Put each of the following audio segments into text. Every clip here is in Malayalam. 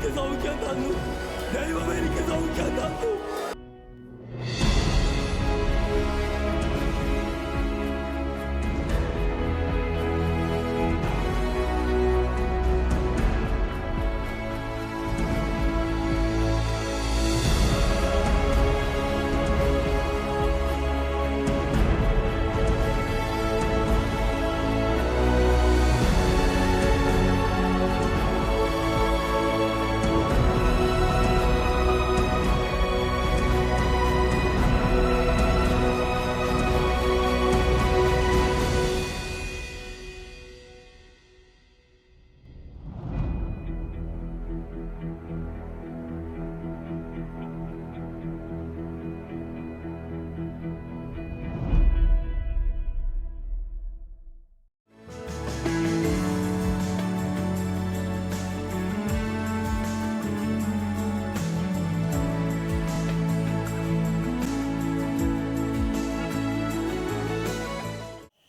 ദൈവം എനിക്ക് സൗഖ്യം തന്നു ദൈവം എനിക്ക് സൗഖ്യം തന്നു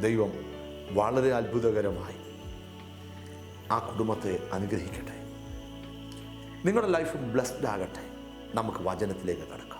ദൈവം വളരെ അത്ഭുതകരമായി ആ കുടുംബത്തെ അനുഗ്രഹിക്കട്ടെ. നിങ്ങളുടെ ലൈഫ് ബ്ലെസ്ഡ് ആകട്ടെ. നമുക്ക് വചനത്തിലേക്ക് കടക്കാം.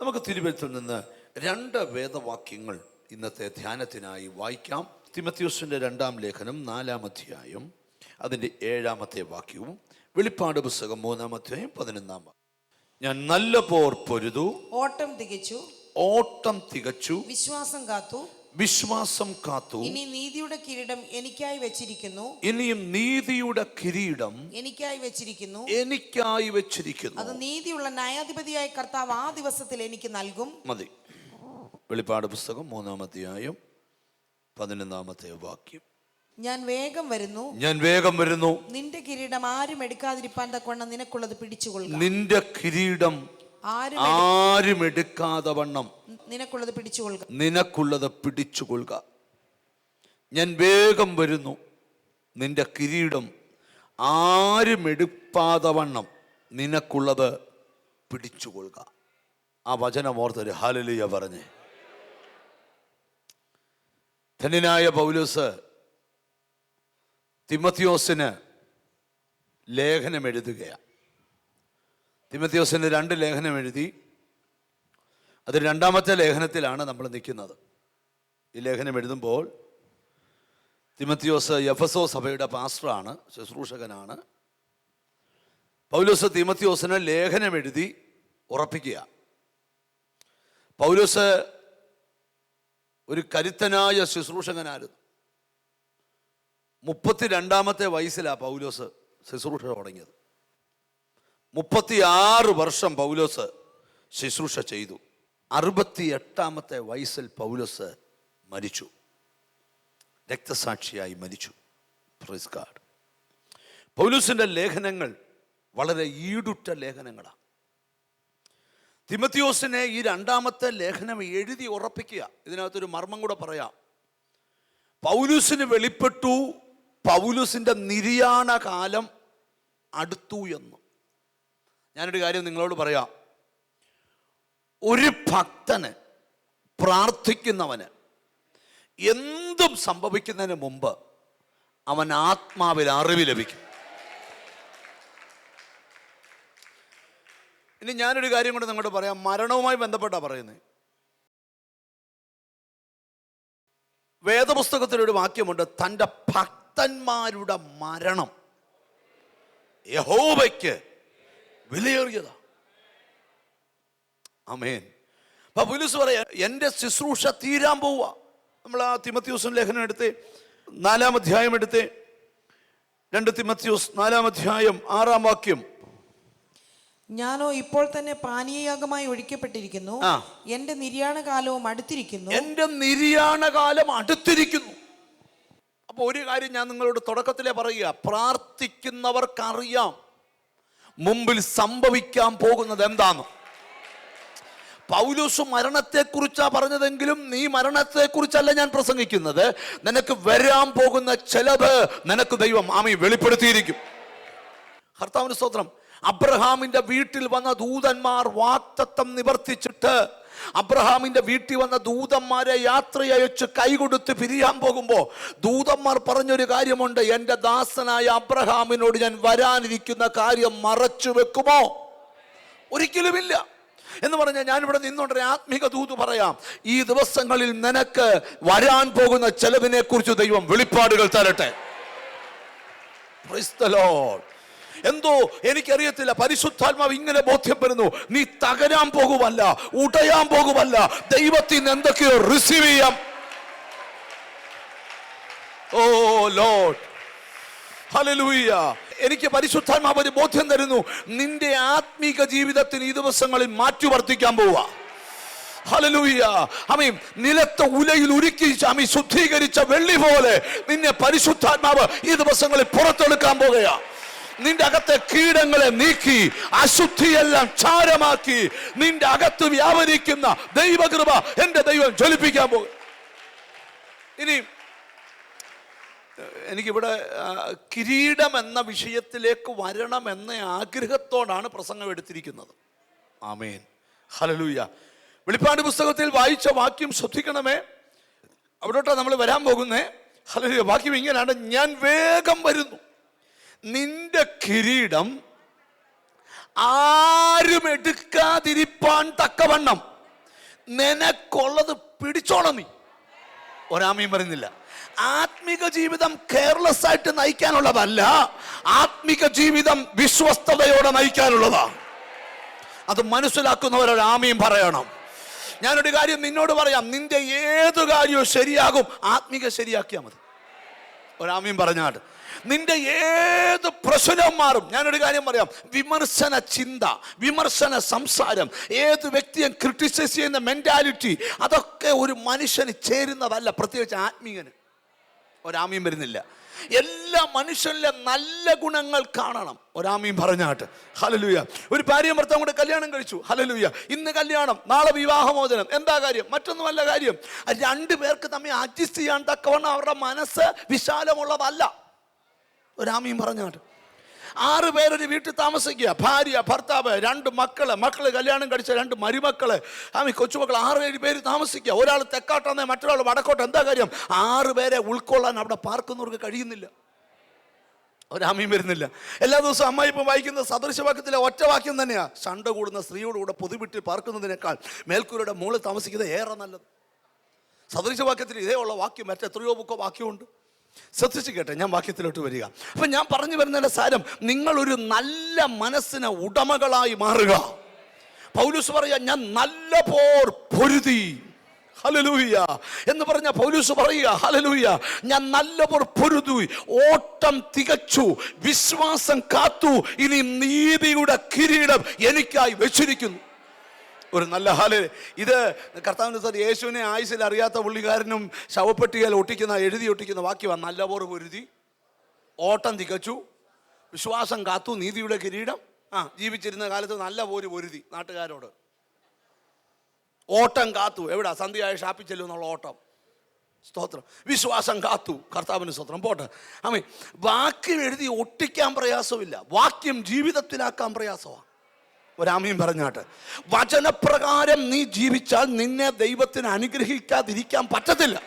നമുക്ക് തിരുവഴുത്തിൽ നിന്ന് രണ്ട് വേദവാക്യങ്ങൾ ഇന്നത്തെ ധ്യാനത്തിനായി വായിക്കാം. തിമത്യോസിന്റെ രണ്ടാം ലേഖനം നാലാം അധ്യായം. അതിന്റെ ഏഴാമത്തെ വാക്യവും വെളിപ്പാട് പുസ്തകം മൂന്നാമത്തെ പതിനൊന്നാം. ഞാൻ നല്ല പോർ പൊരുതു ഓട്ടം തികച്ചു ഓട്ടം തികച്ചു വിശ്വാസം കാത്തു വിശ്വാസം കാത്തു. ഇനി നീതിയുടെ കിരീടം എനിക്കായി വെച്ചിരിക്കുന്നു. ഇനിയും നീതിയുടെ കിരീടം എനിക്കായി വെച്ചിരിക്കുന്നു. എനിക്കായി വെച്ചിരിക്കുന്നു. അത് നീതിയുള്ള ന്യായാധിപതിയായ കർത്താവ് ആ ദിവസത്തിൽ എനിക്ക് നൽകും. മതി. വെളിപ്പാട് പുസ്തകം മൂന്നാമത്തെ അധ്യായം പതിനൊന്നാമത്തെ വാക്യം. ഞാൻ വേഗം വരുന്നു. ഞാൻ വേഗം വരുന്നു. നിന്റെ കിരീടം ആരും എടുക്കാതിരിപ്പാൻ തക്കവണ്ണം നിനക്കുള്ളത് പിടിച്ചുകൊള്ളുക. നിന്റെ കിരീടം ആരും എടുക്കാതെ വണ്ണം. നിനക്കുള്ളത് പിടിച്ചുകൊള്ളുക. നിനക്കുള്ളത് പിടിച്ചുകൊള്ളുക. ഞാൻ വേഗം വരുന്നു. നിന്റെ കിരീടം ആരും എടുപ്പാതെ വണ്ണം. നിനക്കുള്ളത് പിടിച്ചുകൊള്ളുക. ആ വചനം ഓർത്തൊരു ഹാലലിയ പറഞ്ഞേ. ധന്യനായ പൗലോസ് തിമത്തിയോസിന് ലേഖനം എഴുതുകയാണ് തിമത്യോസിന് രണ്ട് ലേഖനം എഴുതി അത് രണ്ടാമത്തെ ലേഖനത്തിലാണ് നമ്മൾ നിൽക്കുന്നത്. ഈ ലേഖനം എഴുതുമ്പോൾ തിമത്യോസ് എഫസോ സഭയുടെ പാസ്റ്ററാണ് ശുശ്രൂഷകനാണ്. പൗലോസ് തിമത്യോസിന് ലേഖനം എഴുതി ഉറപ്പിക്കുക പൗലോസ് ഒരു കരുത്തനായ ശുശ്രൂഷകനായിരുന്നു. മുപ്പത്തിരണ്ടാമത്തെ വയസ്സിലാണ് പൗലോസ് ശുശ്രൂഷ തുടങ്ങിയത്. മുപ്പത്തിയാറ് വർഷം പൗലോസ് ശുശ്രൂഷ ചെയ്തു. അറുപത്തി എട്ടാമത്തെ വയസ്സിൽ പൗലോസ് മരിച്ചു. രക്തസാക്ഷിയായി മരിച്ചു. പ്രൈസ് ഗാഡ് പൗലോസിന്റെ ലേഖനങ്ങൾ വളരെ ഈടുറ്റ ലേഖനങ്ങളാണ് തിമത്തിയോസിനെ ഈ രണ്ടാമത്തെ ലേഖനം എഴുതി ഉറപ്പിക്കുക. ഇതിനകത്തൊരു മർമ്മം കൂടെ പറയാം. പൗലൂസിന് വെളിപ്പെട്ടു പൗലൂസിന്റെ നിര്യാണ കാലം അടുത്തു എന്ന്. ഞാനൊരു കാര്യം നിങ്ങളോട് പറയാം. ഒരു ഭക്തന് പ്രാർത്ഥിക്കുന്നവന് എന്തും സംഭവിക്കുന്നതിന് മുമ്പ് അവൻ ആത്മാവിൽ അറിവ് ലഭിക്കും. ഇനി ഞാനൊരു കാര്യം കൂടെ നിങ്ങളോട് പറയാം. മരണവുമായി ബന്ധപ്പെട്ടാ പറയുന്നത് വേദപുസ്തകത്തിലൊരു വാക്യമുണ്ട്. തന്റെ ഭക്തന്മാരുടെ മരണം യഹോവയ്ക്ക് വിലയേറിയതാ. അമേൻ അപ്പൊ പുലിസ് പറയാ എന്റെ ശുശ്രൂഷ തീരാൻ പോവുക. നമ്മൾ ആ തിമത്യൂസും ലേഖനം എടുത്ത് നാലാം അധ്യായം എടുത്ത് രണ്ട് തിമത്യൂസ് നാലാം അധ്യായം ആറാം വാക്യം. ഞാനോ ഇപ്പോൾ തന്നെ പാനീയയാഗമായി ഒഴിക്കപ്പെട്ടിരിക്കുന്നു. എന്റെ നിര്യാണ കാലവും അടുത്തിരിക്കുന്നു. എന്റെ നിര്യാണകാലം അടുത്തിരിക്കുന്നു. അപ്പോൾ ഒരു കാര്യം ഞാൻ നിങ്ങളോട് തുടക്കത്തിലേ പറയുക. പ്രാർത്ഥിക്കുന്നവർക്കറിയാം മുമ്പിൽ സംഭവിക്കാൻ പോകുന്നത് എന്താന്ന്. പൗലൂസ് മരണത്തെക്കുറിച്ചാ പറഞ്ഞതെങ്കിലും നീ മരണത്തെക്കുറിച്ചല്ല ഞാൻ പ്രസംഗിക്കുന്നത്. നിനക്ക് വരാൻ പോകുന്ന ചെലവ് നിനക്ക് ദൈവം ആമി വെളിപ്പെടുത്തിയിരിക്കും. കർത്താവിന് സ്തോത്രം. അബ്രഹാമിന്റെ വീട്ടിൽ വന്ന ദൂതന്മാർ വാക്തത്വം നിവർത്തിച്ചിട്ട് അബ്രഹാമിന്റെ വീട്ടിൽ വന്ന ദൂതന്മാരെ യാത്രയയച്ച് കൈകൊടുത്ത് പിരിയാൻ പോകുമ്പോൾ ദൂതന്മാർ പറഞ്ഞൊരു കാര്യമുണ്ട് എന്റെ ദാസനായ അബ്രഹാമിനോട് ഞാൻ വരാനിരിക്കുന്ന കാര്യം മറച്ചു വെക്കുമോ? ഒരിക്കലുമില്ല. എന്ന് പറഞ്ഞാൽ ഞാനിവിടെ നിന്നുകൊണ്ട് ആത്മീക ദൂത് പറയാം ഈ ദിവസങ്ങളിൽ നിനക്ക് വരാൻ പോകുന്ന ചെലവിനെ കുറിച്ച് ദൈവം വെളിപ്പാടുകൾ തരട്ടെ. ക്രിസ്തലോട്ട്. എന്തോ എനിക്കറിയത്തില്ല. പരിശുദ്ധാത്മാവ് ഇങ്ങനെ ബോധ്യപ്പെടുന്നു നീ തകരാൻ പോകുമല്ല ഉടയാൻ പോകുമല്ല ദൈവത്തിൽ നിന്ന് എന്തൊക്കെയോ റിസീവ് ചെയ്യാം. ഓ ലോഡ്. ഹല്ലേലൂയ എനിക്ക് പരിശുദ്ധാത്മാവ് ഒരു ബോധ്യം തരുന്നു. നിന്റെ ആത്മീക ജീവിതത്തിന് ഈ ദിവസങ്ങളിൽ മാറ്റി വർദ്ധിക്കാൻ പോവുക ഹല്ലേലൂയ അമീൻ നിലത്ത് ഉലയിൽ ഉരുക്കി അമീ ശുദ്ധീകരിച്ച വെള്ളി പോലെ നിന്നെ പരിശുദ്ധാത്മാവ് ഈ ദിവസങ്ങളിൽ പുറത്തെടുക്കാൻ പോകുക നിന്റെ അകത്തെ കീടങ്ങളെ നീക്കി അശുദ്ധിയെല്ലാം ചാരമാക്കി നിന്റെ അകത്ത് വ്യാപരിക്കുന്ന ദൈവകൃപ എന്റെ ദൈവം ജ്വലിപ്പിക്കാൻ പോകും. ഇനി എനിക്കിവിടെ കിരീടം എന്ന വിഷയത്തിലേക്ക് വരണമെന്ന ആഗ്രഹത്തോടാണ് പ്രസംഗം എടുത്തിരിക്കുന്നത്. ആമേൻ. ഹലലൂയ വെളിപ്പാട് പുസ്തകത്തിൽ വായിച്ച വാക്യം ശ്രദ്ധിക്കണമേ. അവിടോട്ടാണ് നമ്മൾ വരാൻ പോകുന്നേ. ഹലലൂയ വാക്യം ഇങ്ങനെയാണ്. ഞാൻ വേഗം വരുന്നു. നിന്റെ കിരീടം ആരും എടുക്കാതിരിപ്പാൻ തക്കവണ്ണം. നിനക്കുള്ളത് പിടിച്ചോളം നീ. ഒരാമയും പറയുന്നില്ല. ആത്മിക ജീവിതം കെയർലെസ് ആയിട്ട് നയിക്കാനുള്ളതല്ല ആത്മിക ജീവിതം വിശ്വസ്തതയോടെ നയിക്കാനുള്ളതാണ് അത് മനസ്സിലാക്കുന്നവരൊരാമയും പറയണം. ഞാനൊരു കാര്യം നിന്നോട് പറയാം നിന്റെ ഏത് കാര്യവും ശരിയാകും ആത്മിക ശരിയാക്കിയാൽ മതി. ഒരാമയും പറഞ്ഞാട്ട് നിന്റെ ഏത് പ്രശ്നവും മാറും? ഞാനൊരു കാര്യം പറയാം. വിമർശന ചിന്ത വിമർശന സംസാരം ഏത് വ്യക്തിയും ക്രിട്ടിസൈസ് ചെയ്യുന്ന മെന്റാലിറ്റി അതൊക്കെ ഒരു മനുഷ്യന് ചേരുന്നതല്ല പ്രത്യേകിച്ച് ആത്മീയന്. ഒരാമീം വരുന്നില്ല. എല്ലാ മനുഷ്യനിലെ നല്ല ഗുണങ്ങൾ കാണണം. ഒരാമീം പറഞ്ഞാട്ട് ഹലലുയ ഒരു ഭാര്യയും ഭർത്താവും കൂടെ കല്യാണം കഴിച്ചു. ഹലലുയ ഇന്ന് കല്യാണം നാളെ വിവാഹമോചനം. എന്താ കാര്യം? മറ്റൊന്നുമല്ല കാര്യം. രണ്ടു പേർക്ക് തമ്മിൽ അഡ്ജസ്റ്റ് ചെയ്യാൻ തക്കവണ്ണം അവരുടെ മനസ്സ് വിശാലമുള്ളതല്ല. ഒരാമയും പറഞ്ഞാട്ട് ആറ് പേരൊരു വീട്ടിൽ താമസിക്കുക. ഭാര്യ ഭർത്താവ് രണ്ട് മക്കൾ. മക്കൾ കല്യാണം കഴിച്ച രണ്ട് മരുമക്കൾ. ആമി കൊച്ചുമക്കൾ ഏഴ് പേര് താമസിക്കുക. ഒരാൾ തെക്കാട്ടെന്നേ മറ്റൊരാൾ വടക്കോട്ട്. എന്താ കാര്യം? ആറ് പേരെ ഉൾക്കൊള്ളാൻ അവിടെ പാർക്കുന്നവർക്ക് കഴിയുന്നില്ല. ഒരാമയും വരുന്നില്ല. എല്ലാ ദിവസവും അമ്മ ഇപ്പം വായിക്കുന്ന സദൃശവാക്യത്തിലെ ഒറ്റ വാക്യം ചണ്ട കൂടുന്ന സ്ത്രീയോട് കൂടെ പൊതുവിട്ടിൽ പാർക്കുന്നതിനേക്കാൾ മേൽക്കൂരയുടെ മുകളിൽ താമസിക്കുന്നത് ഏറെ നല്ലത്. സദൃശവാക്യത്തിൽ ഇതേ ഉള്ള വാക്യം മറ്റെത്രയോ ബുക്കോ വാക്യമുണ്ട് ശ്രദ്ധിച്ച് കേട്ടെ ഞാൻ വാക്യത്തിലോട്ട് വരിക. അപ്പൊ ഞാൻ പറഞ്ഞു വരുന്നതിന്റെ സാരം നിങ്ങളൊരു നല്ല മനസ്സിന് ഉടമകളായി മാറുക. പൗലൂസ് പറയാ ഞാൻ നല്ല പോർ പൊരുതി. ഹലലൂയ എന്ന് പറഞ്ഞ പൗലൂസ് പറയുക ഹലലൂയ ഞാൻ നല്ല പോർ പൊരുതു ഓട്ടം തികച്ചു വിശ്വാസം കാത്തു ഇനി നീതിയുടെ കിരീടം എനിക്കായി വെച്ചിരിക്കുന്നു. ഒരു നല്ല ഹാൽ. ഇത് കർത്താവിന് സാർ യേശുവിനെ ആയുസിൽ അറിയാത്ത പുള്ളിക്കാരനും ശവപ്പെട്ടിയാൽ ഒട്ടിക്കുന്ന എഴുതി ഒട്ടിക്കുന്ന വാക്യമാണ് നല്ല പോർ പൊരുതി. ഓട്ടം തികച്ചു. വിശ്വാസം കാത്തു നീതിയുടെ കിരീടം. ആ ജീവിച്ചിരുന്ന കാലത്ത് നല്ല പോര് പൊരുതി നാട്ടുകാരോട്. ഓട്ടം കാത്തു. എവിടാ? സന്ധ്യയായ ഷാപ്പിൽ എന്നുള്ള ഓട്ടം. സ്തോത്രം. വിശ്വാസം കാത്തു. കർത്താവിന് സ്തോത്രം. പോട്ടെ. അമ്മേ വാക്യം എഴുതി ഒട്ടിക്കാൻ പ്രയാസമില്ല. വാക്യം ജീവിതത്തിലാക്കാൻ പ്രയാസമാണ് ഒരാമയും പറഞ്ഞാട്ട് വചനപ്രകാരം നീ ജീവിച്ചാൽ നിന്നെ ദൈവത്തിന് അനുഗ്രഹിക്കാതിരിക്കാൻ പറ്റത്തില്ല.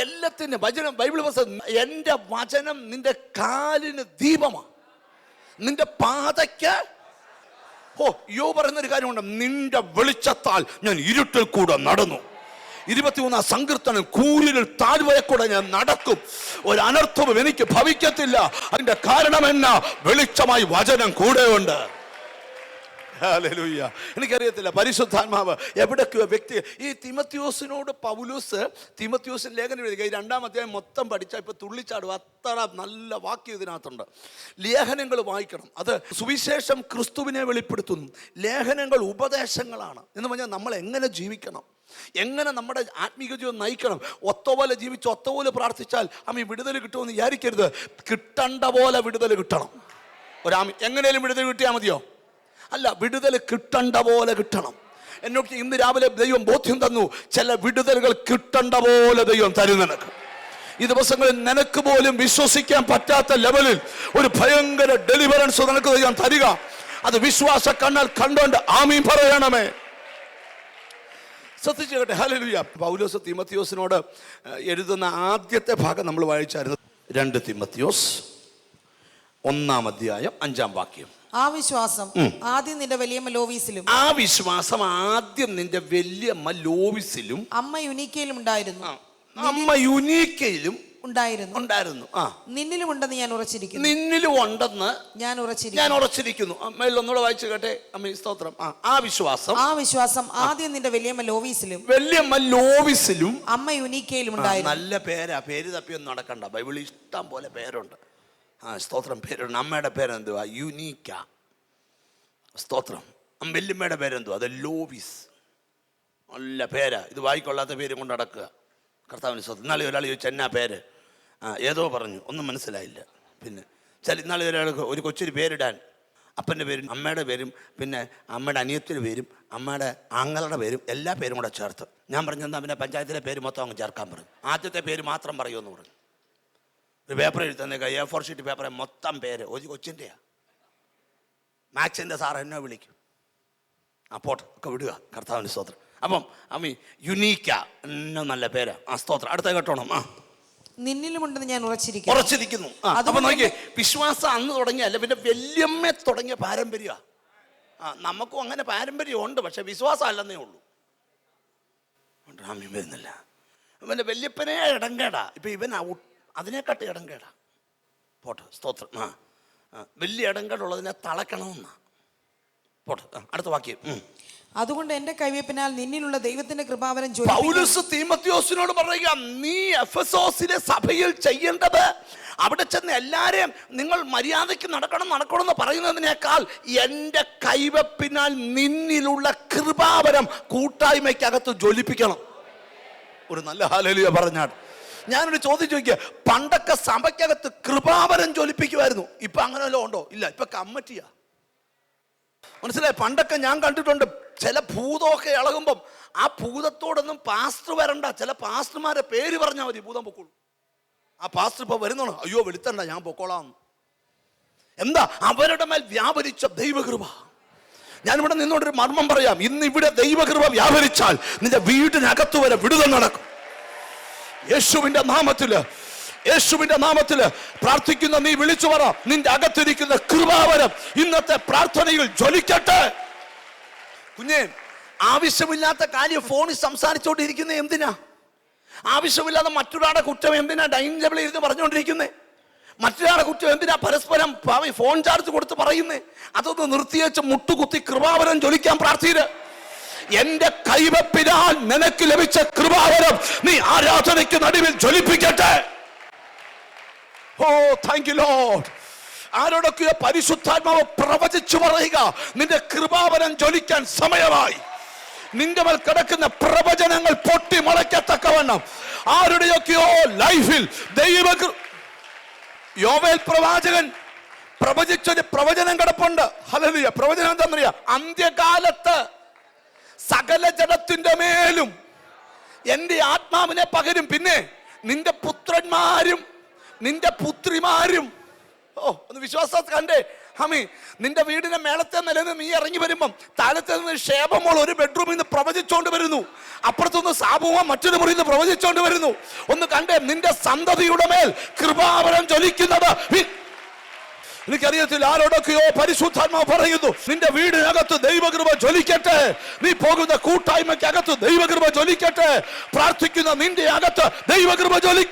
എല്ലാത്തിന്റെ വചനം ബൈബിൾ പുസ്തകം എന്റെ വചനം നിന്റെ കാലിന് ദീപമാണ് നിന്റെ പാതയ്ക്ക് ഓ യോ പറയുന്നൊരു കാര്യമുണ്ട് നിന്റെ വെളിച്ചത്താൽ ഞാൻ ഇരുട്ടിൽ കൂടെ നടന്നു. ഇരുപത്തിമൂന്നാം സങ്കീർത്തനം കൂലിൽ താഴ്വരെ കൂടെ ഞാൻ നടക്കും. ഒരു അനർത്ഥവും എനിക്ക് ഭവിക്കത്തില്ല. അതിന്റെ കാരണം എന്നാ? വെളിച്ചമായി വചനം കൂടെയുണ്ട്. ഹല്ലേലൂയ. എനിക്കറിയത്തില്ല പരിശുദ്ധാത്മാവ് എവിടെയൊക്കെയോ വ്യക്തി ഈ തിമത്യോസിനോട് പൗലൂസ് തിമത്യോസിന് ലേഖനം എഴുതി രണ്ടാം അധ്യായം മൊത്തം പഠിച്ചാൽ ഇപ്പൊ തുള്ളിച്ചാടും അത്ര നല്ല വാക്യം ഇതിനകത്തുണ്ട്. ലേഖനങ്ങൾ വായിക്കണം. അത് സുവിശേഷം ക്രിസ്തുവിനെ വെളിപ്പെടുത്തുന്നു. ലേഖനങ്ങൾ ഉപദേശങ്ങളാണ്. എന്ന് പറഞ്ഞാൽ നമ്മൾ എങ്ങനെ ജീവിക്കണം? എങ്ങനെ നമ്മുടെ ആത്മീക ജീവിതം നയിക്കണം? ഒത്തപോലെ ജീവിച്ച് ഒത്തപോലെ പ്രാർത്ഥിച്ചാൽ അമ്മ വിടുതൽ കിട്ടുമെന്ന് വിചാരിക്കരുത്. കിട്ടണ്ട പോലെ വിടുതൽ കിട്ടണം. ഒരാമി എങ്ങനെയും വിടുതൽ കിട്ടിയാൽ മതിയോ? അല്ല വിടുതൽ കിട്ടണ്ട പോലെ കിട്ടണം. എന്നൊക്കെ ഇന്ന് രാവിലെ ദൈവം ബോധ്യം തന്നു ചില വിടുതലുകൾ കിട്ടണ്ട പോലെ ദൈവം തരും നിനക്ക്. ഈ ദിവസങ്ങളിൽ നിനക്ക് പോലും വിശ്വസിക്കാൻ പറ്റാത്ത ലെവലിൽ ഒരു ഭയങ്കര ഡെലിവറൻസ് നിനക്ക് ദൈവം തരിക. അത് വിശ്വാസ കണ്ണാൽ കണ്ടോണ്ട് ആമീ പറയണമേ. ശ്രദ്ധിച്ചു കേട്ടെ ഹല്ലേലൂയ. പൗലോസ് തിമത്തിയോസിനോട് എഴുതുന്ന ആദ്യത്തെ ഭാഗം നമ്മൾ വായിച്ചായിരുന്നു. രണ്ട് തിമത്തിയോസ് ഒന്നാം അധ്യായം അഞ്ചാം വാക്യം. ആ വിശ്വാസം ആദ്യം നിന്റെ വലിയമ്മ ലോവീസിലും ആ വിശ്വാസം ആദ്യം നിന്റെ വലിയമ്മ ലോവിസിലും അമ്മ യുനീക്കയിലും ഉണ്ടായിരുന്നു. അമ്മ യുനീക്കയിലും ഉണ്ടായിരുന്നു. ഉണ്ടായിരുന്നു. ആ. നിന്നിലും ഉണ്ടെന്ന് ഞാൻ ഉറച്ചിരിക്കുന്നു. നിന്നിലും ഉണ്ടെന്ന് ഞാൻ ഉറച്ചിരിക്കുന്നു. ഞാൻ ഉറച്ചിരിക്കുന്നു. അമ്മയിൽ ഒന്നുകൂടെ വായിച്ചു കേട്ടെ. അമ്മ സ്തോത്രം. ആ ആ വിശ്വാസം. ആ വിശ്വാസം ആദ്യം നിന്റെ വലിയമ്മ ലോവീസിലും വലിയമ്മ ലോവിസിലും അമ്മ യുനീക്കയിലും ഉണ്ടായിരുന്നു. നല്ല പേരാ. പേര് തപ്പിയൊന്നും നടക്കണ്ട. ബൈബിളിൽ ഇഷ്ടം പോലെ പേരുണ്ട്. ആ സ്തോത്രം പേരുണ്ട് അമ്മയുടെ പേരെന്തുവാ? യുനീക്ക. സ്തോത്രം. വല്യമ്മയുടെ പേരെന്തുവാ? അത് ലോവിസ്. നല്ല പേരാ. ഇത് വായിക്കൊള്ളാത്ത പേരും കൊണ്ട് നടക്കുക. കർത്താവിന് സ്വത്ത് ഇന്നാളെ ഒരാൾ ചോദിച്ചു എന്നാ പേര്. ആ ഏതോ പറഞ്ഞു. ഒന്നും മനസ്സിലായില്ല. പിന്നെ ചില ഇന്നാളെ ഒരാൾക്ക് ഒരു കൊച്ചൊരു പേരിടാൻ. അപ്പന്റെ പേരും അമ്മയുടെ പേരും പിന്നെ അമ്മയുടെ അനിയത്തിന്റെ പേരും അമ്മയുടെ ആങ്ങളുടെ പേരും എല്ലാ പേരും കൂടെ ചേർത്ത്. ഞാൻ പറഞ്ഞു എന്നാൽ പിന്നെ പഞ്ചായത്തിലെ പേര് മൊത്തം അങ്ങ് ചേർക്കാൻ പറഞ്ഞു. ആദ്യത്തെ പേര് മാത്രം പറയുമെന്ന് പറഞ്ഞു. ഒരു പേപ്പർ എഴുതുന്നേക്ക എ ഫോർ ഷീറ്റ് പേപ്പറെ മൊത്തം പേര്. ഒരു കൊച്ചിന്റെയാ മാത്സിന്റെ സാർ എന്നെ വിളിക്കും. ആ പോട്ടെ ഒക്കെ വിടുക. കർത്താവിന്റെ സ്തോത്രം. അപ്പം അമ്മി യുനീക്ക എന്നെ നല്ല പേര്. ആ സ്തോത്രം. അടുത്ത കേട്ടോണം. ആ. നിന്നിലുമുണ്ടെന്ന് ഞാൻ ഉറച്ചിരിക്കുന്നു. ഉറച്ചിരിക്കുന്നു. അപ്പൊ നോക്കി വിശ്വാസം അന്ന് തുടങ്ങിയല്ല പിന്നെ വല്യമ്മ തുടങ്ങിയ പാരമ്പര്യ. ആ നമുക്കും അങ്ങനെ പാരമ്പര്യമുണ്ട് പക്ഷെ വിശ്വാസം അല്ലെന്നേ ഉള്ളൂ ആമീൻ വരുന്നില്ല. പിന്നെ വല്യപ്പനെ ഇടങ്കേടാ. ഇപ്പൊ ഇവൻ അതിനെക്കാട്ടി ഇടങ്കേടാ. പോട്ടെ സ്തോത്രം. ആ വലിയ ഇടങ്കേടുള്ളതിനെ തളക്കണമെന്നാ. പോട്ടെ അടുത്ത വാക്യം. അതുകൊണ്ട് എന്റെ കൈവയ്പിനാൽ നിന്നിലുള്ള ദൈവത്തിന്റെ കൃപാവരം. പൗലുസ് തീമത്യോസിനോട് പറയുക നീ എഫസോസിലെ സഭയിൽ ചെയ്യേണ്ടത് അവിടെ ചെന്ന് എല്ലാരെയും നിങ്ങൾ മര്യാദയ്ക്ക് നടക്കണം നടക്കണം എന്ന് പറയുന്നതിനേക്കാൾ എന്റെ കൈവപ്പിനാൽ നിന്നിലുള്ള കൃപാവരം കൂട്ടായ്മയ്ക്കകത്ത് ജ്വലിപ്പിക്കണം. ഒരു നല്ല ഹാലലിയ പറഞ്ഞാൽ ഞാനൊരു ചോദ്യം ചോദിക്കുക പണ്ടൊക്കെ സഭയ്ക്കകത്ത് കൃപാവരം ജ്വലിപ്പിക്കുമായിരുന്നു ഇപ്പൊ അങ്ങനെ വല്ലതും ഉണ്ടോ? ഇല്ല ഇപ്പൊ കമ്മറ്റിയാ. മനസ്സിലായി? പണ്ടൊക്കെ ഞാൻ കണ്ടിട്ടുണ്ട് ചില ഭൂതമൊക്കെ ഇളകുമ്പം ആ ഭൂതത്തോടൊന്നും പാസ്റ്റർ വരണ്ട. ചില പാസ്റ്റർമാരെ പേര് പറഞ്ഞാൽ മതി ഭൂതം പൊക്കോളൂ. ആ പാസ്റ്റർ ഇപ്പൊ വരുന്നോണോ. അയ്യോ വെളുത്തണ്ട ഞാൻ പൊക്കോളാം. എന്താ? അവരുടെ മേൽ വ്യാപരിച്ച ദൈവകൃപ. ഞാനിവിടെ നിന്നോടൊരു മർമ്മം പറയാം. ഇന്ന് ഇവിടെ ദൈവകൃപ വ്യാപരിച്ചാൽ നിന്റെ വീടിനകത്ത് വരെ വിടുതൽ നടക്കും. യേശുവിന്റെ നാമത്തിൽ യേശുവിന്റെ നാമത്തിൽ പ്രാർത്ഥിക്കുന്ന നീ വിളിച്ചു പറ. നിന്റെ അകത്തിരിക്കുന്ന കൃപാവരം ഇന്നത്തെ പ്രാർത്ഥനയിൽ ജ്വലിക്കട്ടെ. കുഞ്ഞെ ആവശ്യമില്ലാത്ത കാര്യം ഫോണിൽ സംസാരിച്ചുകൊണ്ടിരിക്കുന്നത് എന്തിനാ? ആവശ്യമില്ലാതെ മറ്റൊരാളുടെ കുറ്റം എന്തിനാ ഡൈനിങ് ടേബിളിൽ ഇരുന്ന് പറഞ്ഞുകൊണ്ടിരിക്കുന്നേ മറ്റൊരാളുടെ കുറ്റം എന്തിനാ പരസ്പരം ഫോൺ ചാർജ് കൊടുത്ത് പറയുന്നേ? അതൊന്ന് നിർത്തിയേച്ച് മുട്ടുകുത്തി കൃപാവരം ജ്വലിക്കാൻ പ്രാർത്ഥിയത് എന്റെ കൈവപ്പിനാൽ നിനക്ക് ലഭിച്ച കൃപാവരം നീ ആരാധനയ്ക്ക് നടുവിൽ ജ്വലിപ്പിക്കട്ടെ. ഓ താങ്ക് യു ലോഡ് ആരോടൊക്കെയോ പരിശുദ്ധാത്മാവ് പ്രവചിച്ചു പറയുക നിന്റെ കൃപാവരം ജ്വലിക്കാൻ സമയമായി. നിന്റെ മേൽ കിടക്കുന്ന പ്രവചനങ്ങൾ പൊട്ടി മുളയ്ക്കത്തക്കവണ്ണം ആരുടെയൊക്കെയോ ലൈഫിൽ ദൈവ യോവേൽ പ്രവാചകൻ പ്രവചിച്ചൊരു പ്രവചനം കിടപ്പുണ്ട്. ഹലലിയ പ്രവചനം എന്താണെന്നറിയ? അന്ത്യകാലത്ത് സകല ജഡത്തിന്റെ മേലും എന്റെ ആത്മാവിനെ പകരും. പിന്നെ നിന്റെ പുത്രന്മാരും നിന്റെ പുത്രിമാരും. ഓ ഒന്ന് വിശ്വാസം കണ്ടേ. ഹമി നിന്റെ വീടിന്റെ മേളത്തെ നിന്ന് നീ ഇറങ്ങി വരുമ്പം താഴത്തെ നിന്ന് ക്ഷേമമോൾ ഒരു ബെഡ്റൂമിൽ നിന്ന് പ്രവചിച്ചോണ്ട് വരുന്നു. അപ്പുറത്തുനിന്ന് സാബുവ മറ്റൊരു മുറിയിൽ നിന്ന് പ്രവചിച്ചോണ്ട് വരുന്നു. ഒന്ന് കണ്ടേ നിന്റെ സന്തതിയുടെ മേൽ കൃപാവരം ജ്വലിക്കുന്നത്. എനിക്കറിയത്തില്ല ആരോടൊക്കെയോ പരിശുദ്ധാത്മാവ് പറയുന്നു നിന്റെ വീടിനകത്ത് ദൈവകൃപ ജ്വലിക്കട്ടെ. നീ പോകുന്ന കൂട്ടായ്മയ്ക്കകത്ത് ദൈവകൃപ ജ്വലിക്കട്ടെ. പ്രാർത്ഥിക്കുന്ന നിന്റെ അകത്ത് ദൈവകൃപ ജ്വലി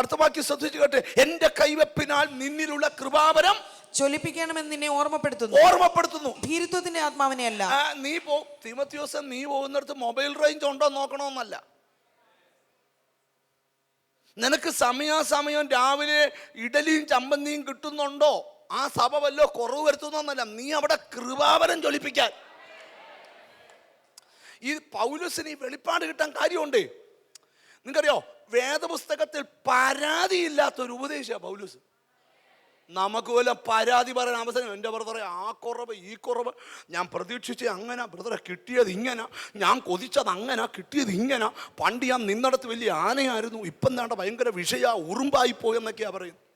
അർത്ഥമാക്കി ശ്രദ്ധിച്ചു കേട്ടെ എന്റെ കൈവപ്പിനാൽ നിന്നിലുള്ള കൃപാവരം ജ്വലിപ്പിക്കണമെന്ന് നിന്നെ ഓർമ്മപ്പെടുത്തുന്നു. ഓർമ്മപ്പെടുത്തുന്നു. ഭീരുത്വത്തിന്റെ ആത്മാവിനെ അല്ല നീ പോ തിമത്യോസം നീ പോകുന്നിടത്ത് മൊബൈൽ റേഞ്ച് ഉണ്ടോ നോക്കണമെന്നല്ല. നിനക്ക് സമയാസമയം രാവിലെ ഇഡലിയും ചമ്പന്തിയും കിട്ടുന്നുണ്ടോ? ആ സഭ വല്ലോ കുറവ് വരുത്തുന്നല്ല നീ അവിടെ കൃപാവരം ജ്വലിപ്പിക്കാൻ. ഈ പൗലുസിന് ഈ വെളിപ്പാട് കിട്ടാൻ കാര്യമുണ്ട്. നിങ്ങൾക്കറിയോ വേദപുസ്തകത്തിൽ പരാതിയില്ലാത്തൊരു ഉപദേശമാണ് പൗലുസ്. നമുക്ക് വല്ല പരാതി പറയാൻ അവസരം എന്റെ ബ്രദറെ ആ കുറവ് ഈ കുറവ് ഞാൻ പ്രതീക്ഷിച്ച് അങ്ങനെ ബ്രദറെ കിട്ടിയത് ഇങ്ങനെ ഞാൻ കൊതിച്ചത് അങ്ങനെ കിട്ടിയത് ഇങ്ങനെ പണ്ട് ഞാൻ നിന്നിടത്ത് വലിയ ആനയായിരുന്നു ഇപ്പം നേണ്ട ഭയങ്കര വിഷയ ഉറുമ്പായി പോയെന്നൊക്കെയാ പറയുന്നത്.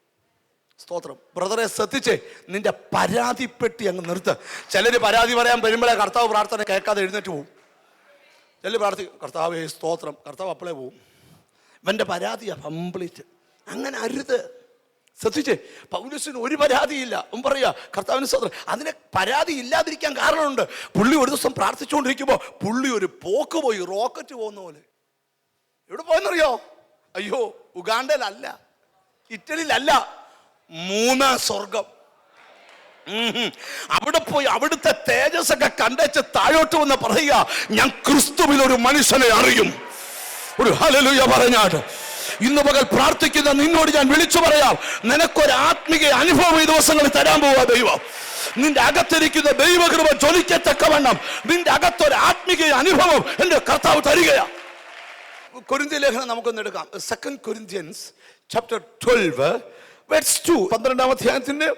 സ്തോത്രം. ബ്രദറെ ശ്രദ്ധിച്ചേ നിന്റെ പരാതിപ്പെട്ടി അങ്ങ് നിർത്ത്. ചിലർ പരാതി പറയാൻ വരുമ്പോഴേ കർത്താവ് പ്രാർത്ഥന കേൾക്കാതെ എഴുന്നേറ്റ് പോവും. ചില പ്രാർത്ഥി കർത്താവേ സ്തോത്രം കർത്താവ് അപ്പളേ പോവും. ഇവന്റെ പരാതിയാണ് കംപ്ലീറ്റ് അങ്ങനെ അരുത്. ശ്രദ്ധിച്ചേ പൗലസിന് ഒരു പരാതിയില്ല. അവൻ പറയുക കർത്താവിന് സ്വതന്ത്രം അതിന് പരാതി ഇല്ലാതിരിക്കാൻ കാരണമുണ്ട്. പുള്ളി ഒരു ദിവസം പ്രാർത്ഥിച്ചുകൊണ്ടിരിക്കുമ്പോൾ പുള്ളി ഒരു പോക്ക് പോയി റോക്കറ്റ് പോകുന്ന പോലെ. എവിടെ പോയെന്നറിയോ? അയ്യോ ഉഗാണ്ടയിലല്ല ഇറ്റലിയിലല്ല മൂന്നാം സ്വർഗം. അവിടെ പോയി അവിടുത്തെ തേജസ്സൊക്കെ കണ്ടേച്ച് താഴോട്ട് വന്ന് പറയുക ഞാൻ ക്രിസ്തുവിൽ ഒരു മനുഷ്യനെ അറിയും. ഒരു ഹലലുയ പറഞ്ഞാട്ട്. ഇന്ന് പകൽ പ്രാർത്ഥിക്കുന്ന നിന്നോട് ഞാൻ വിളിച്ചു പറയാം. നിനക്കൊരു ആത്മീയ അനുഭവം ഈ ദിവസങ്ങളിൽ തരാൻ പോവാ ദൈവം. നിന്റെ അകത്തിരിക്കുന്ന ദൈവകൃപ ജ്വലിക്കത്തക്കവണ്ണം നിന്റെ അകത്തൊരു ആത്മീയ അനുഭവം എന്റെ കർത്താവ് തരികയാ. കൊരിന്ത്യ ലേഖനം നമുക്കൊന്ന് എടുക്കാം. Second Corinthians chapter twelve verse two പന്ത്രണ്ടാം അധ്യായത്തിന്റെ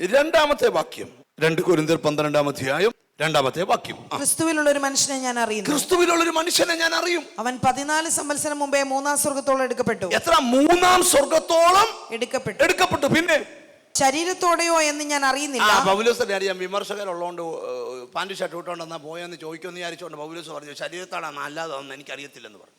രണ്ടാമത്തെ വാക്യം. രണ്ട് കൊരിന്ത്യർ പന്ത്രണ്ടാം അധ്യായം രണ്ടാമത്തെ വാക്യം. ക്രിസ്തുവിലുള്ള ഒരു മനുഷ്യനെ ഞാൻ അറിയുന്നു. ക്രിസ്തുവിലുള്ള ഒരു മനുഷ്യനെ ഞാൻ അറിയും. അവൻ പതിനാല് സംവത്സരം മുമ്പേ മൂന്നാം സ്വർഗത്തോളം എടുക്കപ്പെട്ടു. എത്ര? മൂന്നാം സ്വർഗത്തോളം എടുക്കപ്പെട്ടു. എടുക്കപ്പെട്ടു. പിന്നെ? ശരീരത്തോടെയോ എന്ന് ഞാൻ അറിയുന്നില്ല. പൗലോസിനെ അറിയാം വിമർശകരുള്ളതുകൊണ്ട് പാന്റ് ഷർട്ട് ഇട്ടുകൊണ്ടെന്നാ പോയെന്ന് ചോദിക്കുമെന്ന് വിചാരിച്ചുകൊണ്ട് പൗലോസ് പറഞ്ഞു ശരീരത്താടാണ് അല്ലാതെ എനിക്കറിയത്തില്ലെന്ന് പറഞ്ഞു.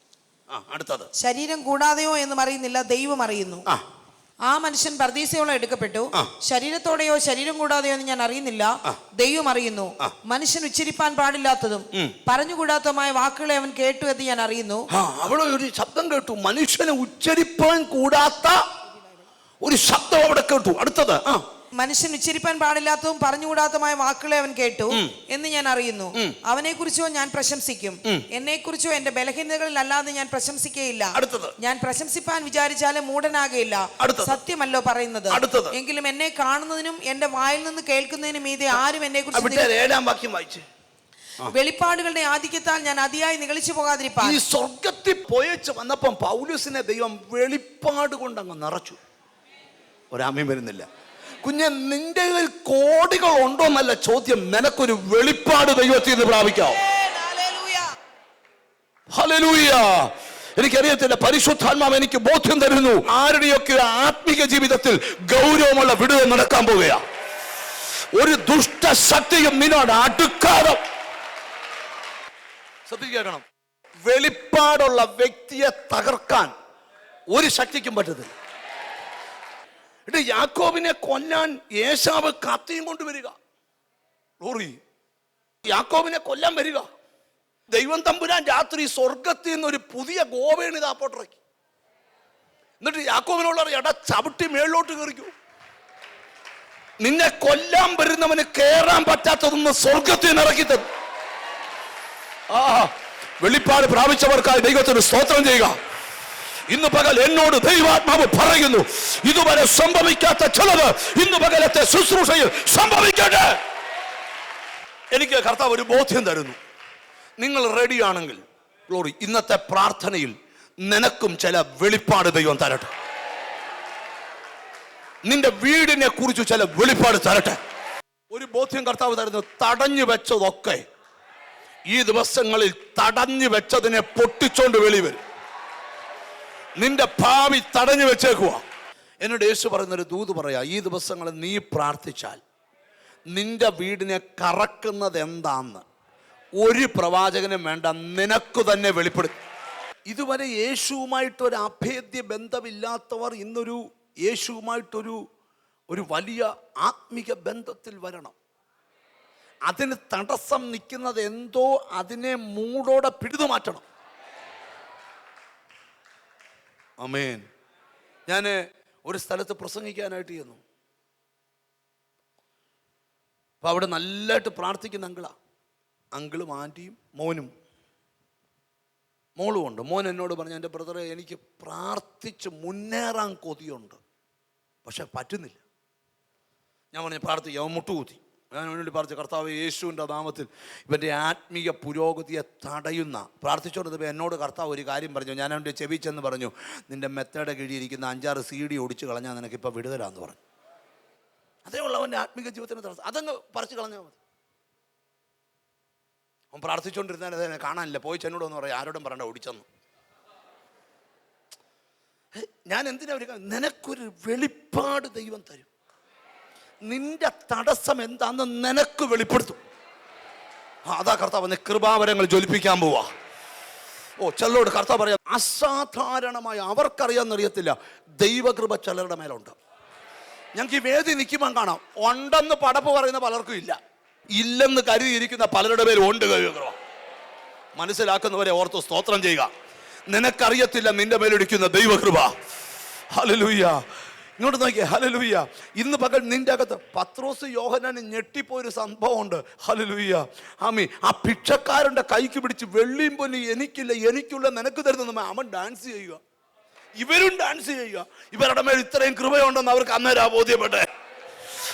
ആ അടുത്തത്. ശരീരം കൂടാതെയോ എന്നും അറിയുന്നില്ല ദൈവം അറിയുന്നു. ആ. ആ മനുഷ്യൻ പർദീസയോളം എടുക്കപ്പെട്ടു. ശരീരത്തോടെയോ ശരീരം കൂടാതെയോ എന്ന് ഞാൻ അറിയുന്നില്ല. ദൈവം അറിയുന്നു. മനുഷ്യൻ ഉച്ചരിപ്പാൻ പാടില്ലാത്തതും പറഞ്ഞുകൂടാത്തതുമായ വാക്കുകളെ അവൻ കേട്ടു എന്ന് ഞാൻ അറിയുന്നു. അവിടെ ഒരു ശബ്ദം കേട്ടു. മനുഷ്യനെ ഉച്ചരിപ്പാൻ കൂടാത്ത ഒരു ശബ്ദം അവിടെ കേട്ടു. അടുത്തത് ആ. മനുഷ്യൻ ഉച്ചരിപ്പാൻ പാടില്ലാത്തതും പറഞ്ഞുകൂടാത്തതുമായ വാക്കുകളെ അവൻ കേട്ടു എന്ന് ഞാൻ അറിയുന്നു. അവനെ കുറിച്ചോ ഞാൻ പ്രശംസിക്കും. എന്നെ കുറിച്ചോ എന്റെ ബലഹീനതകളിൽ അല്ലാതെ ഞാൻ പ്രശംസിക്കുകയില്ല. ഞാൻ പ്രശംസിപ്പാൻ വിചാരിച്ചാലും മൂടനാകയില്ല സത്യമല്ലോ പറയുന്നത്. എങ്കിലും എന്നെ കാണുന്നതിനും എന്റെ വായിൽ നിന്ന് കേൾക്കുന്നതിനും മീതെ ആരും എന്നെ കുറിച്ച് ഏഴാം വാക്യം വായിച്ചു. വെളിപ്പാടുകളുടെ ആധിക്യത്താൽ ഞാൻ അതിയായി നികളിച്ചു പോകാതിരിപ്പാൻ. ഈ സ്വർഗത്തിൽ പോയച്ച് വന്നപ്പം പൗലൂസിനെ ദൈവം വെളിപ്പാട് കൊണ്ട് അങ്ങ് നിറച്ചു. ഒരാമയും വരുന്നില്ല. കുഞ്ഞെ നിന്റെ കോടികൾ ഉണ്ടോ എന്നല്ല ചോദ്യം. നിനക്കൊരു വെളിപ്പാട് ദൈവത്തിൽ നിന്ന് പ്രാപിക്കാം. ഹലലൂയ എനിക്കറിയത്തില്ല പരിശുദ്ധാത്മാവ് എനിക്ക് ബോധ്യം തരുന്നു. ആരുടെയൊക്കെ ആത്മീക ജീവിതത്തിൽ ഗൗരവമുള്ള വിടുവ നടക്കാൻ പോവുകയാ? ഒരു ദുഷ്ടശക്തിയും നിന്നോട് അടുക്കാതെ. ശ്രദ്ധിക്കണം വെളിപ്പാടുള്ള വ്യക്തിയെ തകർക്കാൻ ഒരു ശക്തിക്കും പറ്റത്തില്ല. ഇത് യാക്കോബിനെ കൊല്ലാൻ യേശാവ് കത്തിയും കൊണ്ടുവരിക ലോറി യാക്കോബിനെ കൊല്ലാൻ വരിക. ദൈവം തമ്പുരാൻ രാത്രി സ്വർഗത്തിൽ നിന്ന് ഒരു പുതിയ ഇത് അപ്പോട്ടിറക്കി എന്നിട്ട് യാക്കോബിനോട് എട ചവിട്ടി മേളിലോട്ട് കയറിക്കൂ. നിന്നെ കൊല്ലാൻ വരുന്നവന് കയറാൻ പറ്റാത്തതൊന്ന് സ്വർഗത്തിൽ നിന്ന് ഇറക്കി തന്നു ആ വെളിപ്പാട് പ്രാപിച്ചവർക്കായി ദൈവത്തിന് സ്തോത്രം ചെയ്യുക. ഇന്ന് പകൽ എന്നോട് ദൈവാത്മാവ് പറയുന്നു ഇതുവരെ സംഭവിക്കാത്ത ചിലത് ഇന്ന് പകലത്തെ ശുശ്രൂഷയിൽ സംഭവിക്കട്ടെ. എനിക്ക് കർത്താവ് ഒരു ബോധ്യം തരുന്നു. നിങ്ങൾ റെഡിയാണെങ്കിൽ ഗ്ലോറി ഇന്നത്തെ പ്രാർത്ഥനയിൽ നിനക്കും ചില വെളിപ്പാട് ദൈവം തരട്ടെ. നിന്റെ വീടിനെ കുറിച്ച് ചില വെളിപ്പാട് തരട്ടെ. ഒരു ബോധ്യം കർത്താവ് തരുന്നു തടഞ്ഞു വെച്ചതൊക്കെ ഈ ദിവസങ്ങളിൽ തടഞ്ഞു വെച്ചതിനെ പൊട്ടിച്ചോണ്ട് വെളി വരും. നിന്റെ ഭാവി തടഞ്ഞു വെച്ചേക്കുക എന്നോട് യേശു പറയുന്നൊരു ദൂത് പറയാ ഈ ദിവസങ്ങൾ നീ പ്രാർത്ഥിച്ചാൽ നിന്റെ വീടിനെ കറക്കുന്നത് എന്താന്ന് ഒരു പ്രവാചകനും വേണ്ട നിനക്കു തന്നെ വെളിപ്പെടുത്തും ഇതുവരെ യേശുവുമായിട്ട് ഒരു അഭേദ്യ ബന്ധമില്ലാത്തവർ ഇന്നൊരു യേശുവുമായിട്ടൊരു ഒരു വലിയ ആത്മിക ബന്ധത്തിൽ വരണം. അതിന് തടസ്സം നിൽക്കുന്നത് എന്തോ അതിനെ മൂടോടെ പിടിതു മാറ്റണം. അമേൻ ഞാൻ ഒരു സ്ഥലത്ത് പ്രസംഗിക്കാനായിട്ട് ചെന്നു. അപ്പോൾ അവിടെ നല്ലതായിട്ട് പ്രാർത്ഥിക്കുന്ന അങ്കിളാ. അങ്കിളും ആന്റിയും മോനും. മോളും ഉണ്ട്. മോൻ എന്നോട് പറഞ്ഞു എന്റെ ബ്രദറെ എനിക്ക് പ്രാർത്ഥിച്ച് മുന്നേറാൻ കൊതിയുണ്ട്. പക്ഷെ പറ്റുന്നില്ല. ഞാൻ പറഞ്ഞു പ്രാർത്ഥിക്കാം. അവൻ മുട്ടുകൂത്തി. വേണ്ടി പറഞ്ഞു കർത്താവ് യേശുവിന്റെ നാമത്തിൽ ഇവന്റെ ആത്മീയ പുരോഗതിയെ തടയുന്ന പ്രാർത്ഥിച്ചുകൊണ്ടിരുന്നപ്പോൾ എന്നോട് കർത്താവ് ഒരു കാര്യം പറഞ്ഞു. ഞാൻ അവന്റെ ചെവിച്ചെന്ന് പറഞ്ഞു നിന്റെ മെത്തേഡ് കിഴിയിരിക്കുന്ന അഞ്ചാറ് സി ഡി ഒടിച്ച് കളഞ്ഞാൽ നിനക്കിപ്പോൾ വിടുതലാന്ന് പറഞ്ഞു. അതേ ഉള്ള അവന്റെ ആത്മീയ ജീവിതത്തിന് തടസ്സം. അതങ്ങ് പറിച്ച് കളഞ്ഞാൽ മതി. അവൻ പ്രാർത്ഥിച്ചുകൊണ്ടിരുന്നാൽ അതിനെ കാണാനില്ല. പോയി ചെന്നോട് എന്ന് പറയാം ആരോടും പറയണ്ട ഓടിച്ചെന്ന്. ഞാൻ എന്തിനാ ഒരു നിനക്കൊരു വെളിപ്പാട് ദൈവം തരും. നിന്റെ തടസ്സം എന്താന്ന് നിനക്ക് വെളിപ്പെടുത്തും. അതാ കർത്താവ് കൃപാവരങ്ങൾ ജ്വലിപ്പിക്കാൻ പോവാ. ഓ ചെല്ലോട് കർത്താവ് പറയാം അസാധാരണമായ അവർക്കറിയാമെന്നറിയത്തില്ല ദൈവകൃപ ചിലരുടെ മേലുണ്ട്. ഞങ്ങൾക്ക് ഈ വേദി നിൽക്കുമ്പോൾ കാണാം. ഉണ്ടെന്ന് പടപ്പ് പറയുന്ന പലർക്കും ഇല്ല. ഇല്ലെന്ന് കരുതിയിരിക്കുന്ന പലരുടെ പേരും ഉണ്ട് ദൈവകൃപ മനസ്സിലാക്കുന്നവരെ ഓർത്ത് സ്തോത്രം ചെയ്യുക. നിനക്കറിയത്തില്ല നിന്റെ മേലിടിക്കുന്ന ദൈവകൃപ. ഹലലൂയ്യ ഇങ്ങോട്ട് നോക്കിയേ. ഹലലൂയ്യ ഇന്ന് പകൽ നിന്റെ അകത്ത് പത്രോസ് യോഹനാന് ഞെട്ടിപ്പോയൊരു സംഭവമുണ്ട്. ഹലലൂയ്യ ആമി ആ ഭിക്ഷക്കാരന്റെ കൈക്ക് പിടിച്ച് വെള്ളിയും പൊന്നി എനിക്കില്ല എനിക്കുള്ള നിനക്ക് തരുന്ന അവൻ ഡാൻസ് ചെയ്യുക. ഇവരും ഡാൻസ് ചെയ്യുക. ഇവരുടെ മേൽ ഇത്രയും കൃപയുണ്ടെന്ന് അവർക്ക് അന്നേരം ബോധ്യപ്പെട്ടെ.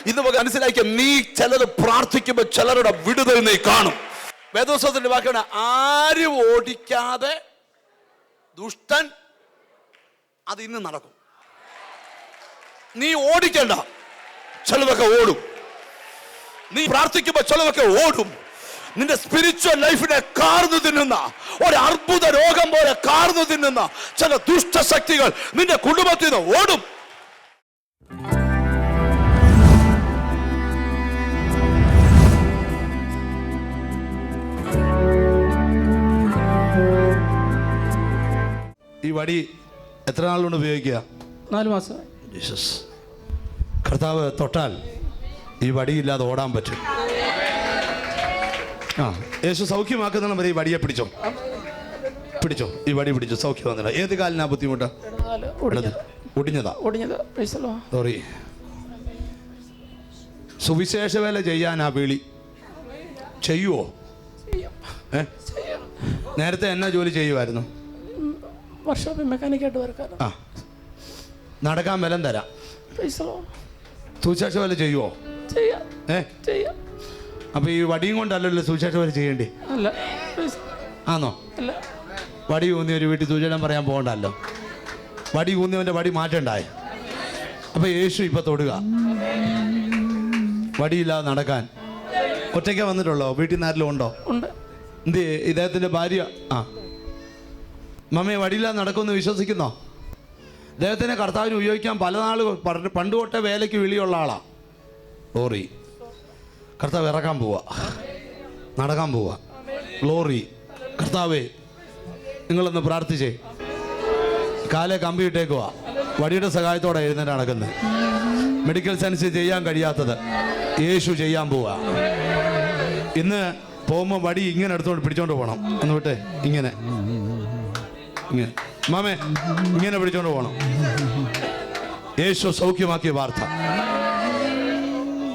ഇന്ന് നമുക്ക് മനസ്സിലാക്കിയ നീ ചിലത് പ്രാർത്ഥിക്കുമ്പോൾ ചിലരുടെ വിടുതൽ നീ കാണും. വേദോത്സവത്തിന്റെ വാക്കാണ് ആരും ഓടിക്കാതെ ദുഷ്ടൻ അത് ഇന്ന് നടക്കും. നീ ഓടിക്കണ്ട. ചിലതൊക്കെ ഓടും. നീ പ്രാർത്ഥിക്കുമ്പോൾ ചിലതൊക്കെ ഓടും. നിന്റെ സ്പിരിച്വൽ ലൈഫിനെ കാർന്നു തിന്നുന്ന ഒരു അർബുദ രോഗം പോലെ കാർന്നു തിന്നുന്ന ചില ദുഷ്ടശക്തികൾ നിന്റെ കുടുംബത്തിൽ നിന്ന് ഓടും. ഈ വടി എത്ര നാളുകൊണ്ട് ഉപയോഗിക്കുക? നാല് മാസം. ജീസസ് കർത്താവ് തൊട്ടാൽ ഈ വടിയില്ലാതെ ഓടാൻ പറ്റും. ആ യേശു സൗഖ്യമാക്കുന്നതിന് വരെ ഈ വടിയെ പിടിച്ചോ? പിടിച്ചോ? ഈ വടി പിടിച്ചോ? സൗഖ്യം വന്നില്ല. ഏത് കാലിനാ ബുദ്ധിമുട്ട്. ഒടിഞ്ഞതാ. സോറി സുവിശേഷ വേല ചെയ്യാനാ വിളി? ചെയ്യുവോ? ഏ? നേരത്തെ എന്നാ ജോലി ചെയ്യുമായിരുന്നു മെക്കാനിക്കായിട്ട് വർക്കാണ് ആ. നടക്കാൻ ബലം തരാം. സുവിശേഷ വേല ചെയ്യുവോ? ചെയ്യാം. ഏ? ചെയ്യാം. അപ്പൊ ഈ വടിയും കൊണ്ടല്ലല്ലോ സുവിശേഷ വല ചെയ്യേണ്ടി? ആണോ വടി ഊന്നി ഒരു വീട്ടിൽ സൂചന പറയാൻ പോകണ്ടല്ലോ. വടി ഊന്നിയവന്റെ വടി മാറ്റണ്ടായി. അപ്പൊ യേശു ഇപ്പൊ തൊടുക. വടിയില്ലാതെ നടക്കാൻ. ഒറ്റയ്ക്ക് വന്നിട്ടുള്ളോ? വീട്ടിൽ നിന്നാരിലും ഉണ്ടോ? ഉണ്ട്. എന്ത് ഇദ്ദേഹത്തിന്റെ ഭാര്യ? ആ. മമ്മയെ വടിയില്ലാതെ നടക്കുമെന്ന് വിശ്വസിക്കുന്നോ? അദ്ദേഹത്തിനെ കർത്താവിന് ഉപയോഗിക്കാൻ പല നാൾ പണ്ട് തൊട്ടേ വേലയ്ക്ക് വിളിയുള്ള ആളാണ് ലോറി കർത്താവ് ഇറക്കാൻ പോവാ. നടക്കാൻ പോവാ. ഗ്ലോറി കർത്താവേ നിങ്ങളൊന്ന് പ്രാർത്ഥിച്ചേ. കാലെ കമ്പി ഇട്ടേക്കുക വടിയുടെ സഹായത്തോടെ എഴുന്നേറ്റ് നടക്കുന്നത് മെഡിക്കൽ സയൻസ് ചെയ്യാൻ കഴിയാത്തത്. യേശു ചെയ്യാൻ പോവാ. ഇന്ന് പോകുമ്പോൾ വടി ഇങ്ങനെ എടുത്തോണ്ട് പിടിച്ചോണ്ട് പോകണം എന്ന് വിട്ടേ. ഇങ്ങനെ. ഇങ്ങനെ. മാമേ ഇങ്ങനെ പിടിച്ചോണ്ട് പോകണം യേശു സൗഖ്യമാക്കിയ വാർത്ത.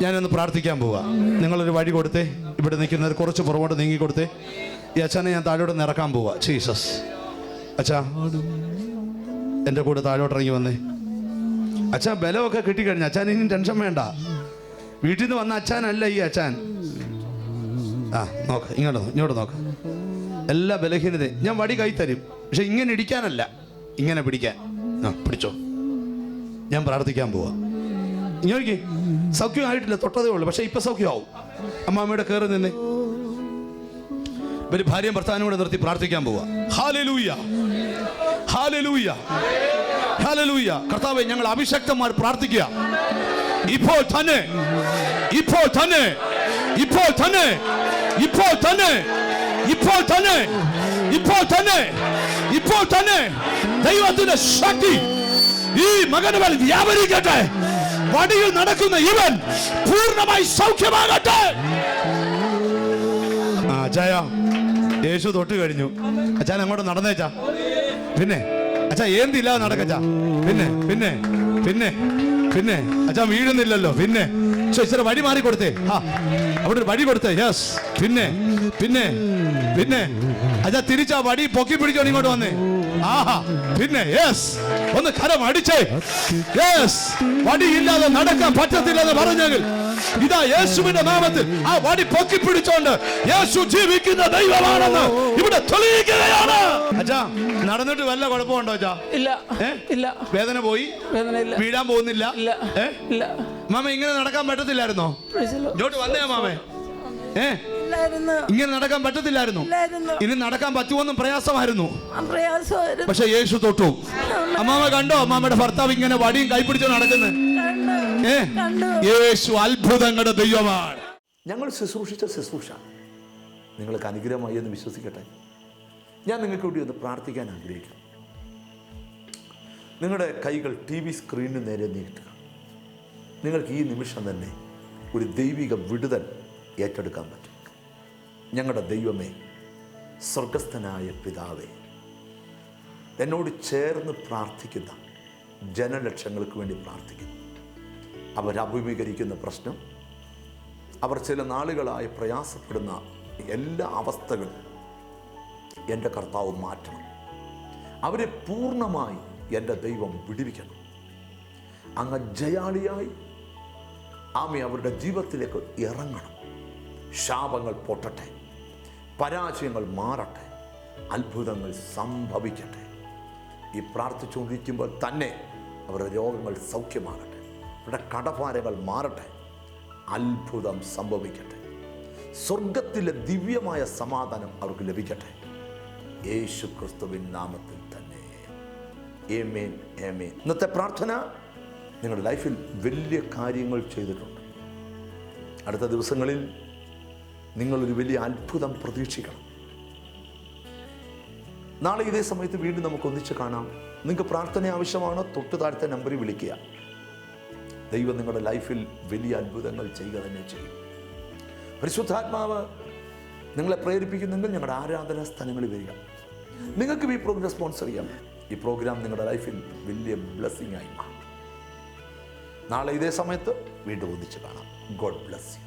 ഞാനൊന്ന് പ്രാർത്ഥിക്കാൻ പോവാ. നിങ്ങളൊരു വഴി കൊടുത്തേ. ഇവിടെ നിൽക്കുന്നവർ കുറച്ച് പുറകോട്ട് നീങ്ങി കൊടുത്തേ. ഈ അച്ഛനെ ഞാൻ താഴോട്ട് നിറക്കാൻ പോവാ. ജീസസ്. അച്ഛാ എന്റെ കൂടെ താഴോട്ട് ഇറങ്ങി വന്നേ. അച്ഛാ ബലമൊക്കെ കിട്ടിക്കഴിഞ്ഞു. അച്ഛൻ ഇനി ടെൻഷൻ വേണ്ട. വീട്ടിൽ നിന്ന് വന്ന അച്ഛനല്ല ഈ അച്ഛൻ. ആ നോക്ക് ഇങ്ങോട്ട് ഇങ്ങോട്ട് നോക്ക്. എല്ലാ ബലഹീനതയും ഞാൻ വടി കൈ തരും. പക്ഷെ ഇങ്ങനെ ഇടിക്കാനല്ല. ഇങ്ങനെ പിടിക്കാൻ. ആ പിടിച്ചോ. ഞാൻ പ്രാർത്ഥിക്കാൻ പോവാ. ഇങ്ങനെ സൗഖ്യമായിട്ടില്ല തൊട്ടതേ ഉള്ളൂ. പക്ഷെ ഇപ്പൊ സൗഖ്യമാവും. അമ്മാമ്മയുടെ കയറി നിന്നെ. ഇവർ ഭാര്യയും ഭർത്താവിനും കൂടെ നിർത്തി പ്രാർത്ഥിക്കാൻ പോവാ. കർത്താവെ ഞങ്ങൾ അഭിഷക്തന്മാർ പ്രാർത്ഥിക്കുക. ഇപ്പോൾ തന്നെ. ഇപ്പോൾ തന്നെ. ഇപ്പോൾ തന്നെ. ഇപ്പോൾ തന്നെ. ഇപ്പോൾ തന്നെ ഇപ്പോൾ തന്നെ ഇപ്പോൾ തന്നെ ദൈവത്തിന്റെ ശക്തി. ഈ മകനുകൾ വ്യാപരിക്കട്ടെ. വടിയിൽ നടക്കുന്ന ഇവൻ പൂർണമായി സൗഖ്യമാകട്ടെ. ആ അച്ചായ യേശു തൊട്ട് കഴിഞ്ഞു. അച്ഛൻ അങ്ങോട്ട് നടന്നേച്ചാ പിന്നെ അച്ഛാ എന്തില്ലാതെ നടക്കച്ചാ പിന്നെ പിന്നെ പിന്നെ പിന്നെ. അച്ഛാ വീഴുന്നില്ലല്ലോ. പിന്നെ ശ്ശോ, ഇച്ചിരി വഴി മാറി കൊടുത്തേ. അവിടെ ഒരു വഴി കൊടുത്തേ. യെസ് പിന്നെ പിന്നെ പിന്നെ. അച്ഛാ തിരിച്ചാ വടി പൊക്കി പിടിച്ചോണ്ട് ഇങ്ങോട്ട് വന്നേ. ആഹാ പിന്നെ യെസ് ഒന്ന് കരം അടിച്ചേ. യെസ് വടിയില്ലാതെ നടക്കാൻ പറ്റത്തില്ലെന്ന് പറഞ്ഞെങ്കിൽ ഇതാ യേശുവിന്റെ നാമത്തിൽ ആ വടി പൊക്കി പിടിച്ചോണ്ട് യേശു ജീവിക്കുന്ന ദൈവമാണെന്ന് ഇവിടെ തെളിയിക്കുകയാണ്. അച്ഛാ നടന്നിട്ട് വല്ല കുഴപ്പമുണ്ടോ അച്ഛാ? ഇല്ല ഇല്ല. വേദന പോയി? വേദന ഇല്ല. വീഴാൻ പോകുന്നില്ല? ഇല്ല ഇല്ല. മാമ ഇങ്ങനെ നടക്കാൻ പറ്റത്തില്ലായിരുന്നോ? ഇങ്ങോട്ട് വന്നേ മാമേ. ഏ? ഇങ്ങനെ നടക്കാൻ പറ്റത്തില്ലായിരുന്നു. ഇനി നടക്കാൻ പറ്റുമെന്നും പ്രയാസമായിരുന്നു. പക്ഷെ യേശു തൊട്ടു. അമ്മാമ കണ്ടോ? അമ്മാമയുടെ ഭർത്താവ് ഇങ്ങനെ വടിയും കൈപ്പിടിച്ചോ നടക്കുന്നത് ഏ? യേശു അത്ഭുതങ്ങളുടെ ദൈവമാണ്. ഞങ്ങൾ ശുശ്രൂഷിച്ച ശുശ്രൂഷ. നിങ്ങൾക്ക് അനുഗ്രഹമായി എന്ന് വിശ്വസിക്കട്ടെ. ഞാൻ നിങ്ങൾക്ക് വേണ്ടി ഒന്ന് പ്രാർത്ഥിക്കാൻ ആഗ്രഹിക്കുന്നു. നിങ്ങളുടെ കൈകൾ ടി വി സ്ക്രീനിന് നേരെ നീട്ടുക. നിങ്ങൾക്ക് ഈ നിമിഷം തന്നെ ഒരു ദൈവിക വിടുതൽ ഏറ്റെടുക്കാൻ പറ്റും. ഞങ്ങളുടെ ദൈവമേ സ്വർഗസ്ഥനായ പിതാവേ എന്നോട് ചേർന്ന് പ്രാർത്ഥിക്കുന്ന ജനലക്ഷങ്ങൾക്ക് വേണ്ടി പ്രാർത്ഥിക്കുന്നു. അവരഭിമുഖീകരിക്കുന്ന പ്രശ്നം അവർ ചില നാളുകളായി പ്രയാസപ്പെടുന്ന എല്ലാ അവസ്ഥകളും എന്റെ കർത്താവ് മാറ്റണം. അവരെ പൂർണമായി എന്റെ ദൈവം വിടുവിക്കണം. അങ്ങ് ജയാളിയായി ആമി അവരുടെ ജീവിതത്തിലേക്ക് ഇറങ്ങണം. ശാപങ്ങൾ പൊട്ടട്ടെ. പരാജയങ്ങൾ മാറട്ടെ അത്ഭുതങ്ങൾ സംഭവിക്കട്ടെ. ഈ പ്രാർത്ഥിച്ചുകൊണ്ടിരിക്കുമ്പോൾ തന്നെ അവരുടെ രോഗങ്ങൾ സൗഖ്യമാകട്ടെ അവരുടെ കടഭാരങ്ങൾ മാറട്ടെ അത്ഭുതം സംഭവിക്കട്ടെ. സ്വർഗത്തിലെ ദിവ്യമായ സമാധാനം അവർക്ക് ലഭിക്കട്ടെ. യേശു ക്രിസ്തുവിൻ നാമത്തിൽ തന്നെ. ഏമേൻ ഏമേൻ ഇന്നത്തെ പ്രാർത്ഥന നിങ്ങളുടെ ലൈഫിൽ വലിയ കാര്യങ്ങൾ ചെയ്തിട്ടുണ്ട്. അടുത്ത ദിവസങ്ങളിൽ നിങ്ങളൊരു വലിയ അത്ഭുതം പ്രതീക്ഷിക്കണം. നാളെ ഇതേ സമയത്ത് വീണ്ടും നമുക്ക് ഒന്നിച്ച് കാണാം. നിങ്ങൾക്ക് പ്രാർത്ഥന ആവശ്യമാണോ? തൊട്ട് താഴത്തെ നമ്പറിൽ വിളിക്കുക. ദൈവം നിങ്ങളുടെ ലൈഫിൽ വലിയ അത്ഭുതങ്ങൾ ചെയ്യുക തന്നെ ചെയ്യും. പരിശുദ്ധാത്മാവ് നിങ്ങളെ പ്രേരിപ്പിക്കുന്നെങ്കിൽ ഞങ്ങളുടെ ആരാധനാ സ്ഥലങ്ങളിൽ വരിക. നിങ്ങൾക്കും ഈ പ്രോഗ്രാം സ്പോൺസർ ചെയ്യാം. ഈ പ്രോഗ്രാം നിങ്ങളുടെ ലൈഫിൽ വലിയ ബ്ലെസ്സിങ് ആയി മാറും. നാളെ ഇതേ സമയത്ത് വീണ്ടും ഒന്നിച്ച് കാണാം. God bless you